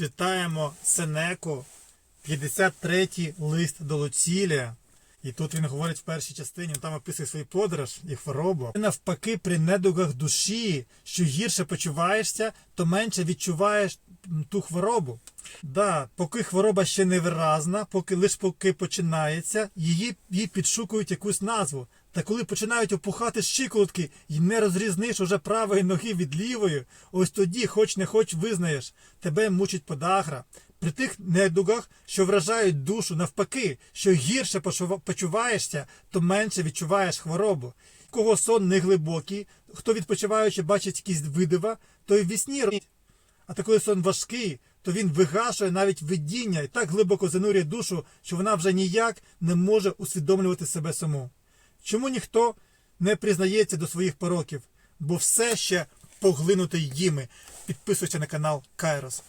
читаємо Сенеку, 53-й лист до Луцілія. І тут він говорить в першій частині, він там описує свою подорож і хворобу. Навпаки, при недугах душі, що гірше почуваєшся, то менше відчуваєш ту хворобу. Да, поки хвороба ще не виразна, поки лише поки починається, її, їй підшукують якусь назву. Та коли починають опухати щиколотки і не розрізниш уже правої ноги від лівої, ось тоді, хоч не хоч визнаєш, тебе мучить подагра. При тих недугах, що вражають душу, навпаки, що гірше почуваєшся, то менше відчуваєш хворобу. Кого сон не глибокий, хто відпочиваючи бачить якісь видива, то й в вісні робить. А та коли сон важкий, то він вигашує навіть видіння і так глибоко занурює душу, що вона вже ніяк не може усвідомлювати себе саму. Чому ніхто не признається до своїх пороків? Бо все ще поглинутий їми. Підписуйся на канал Кайрос.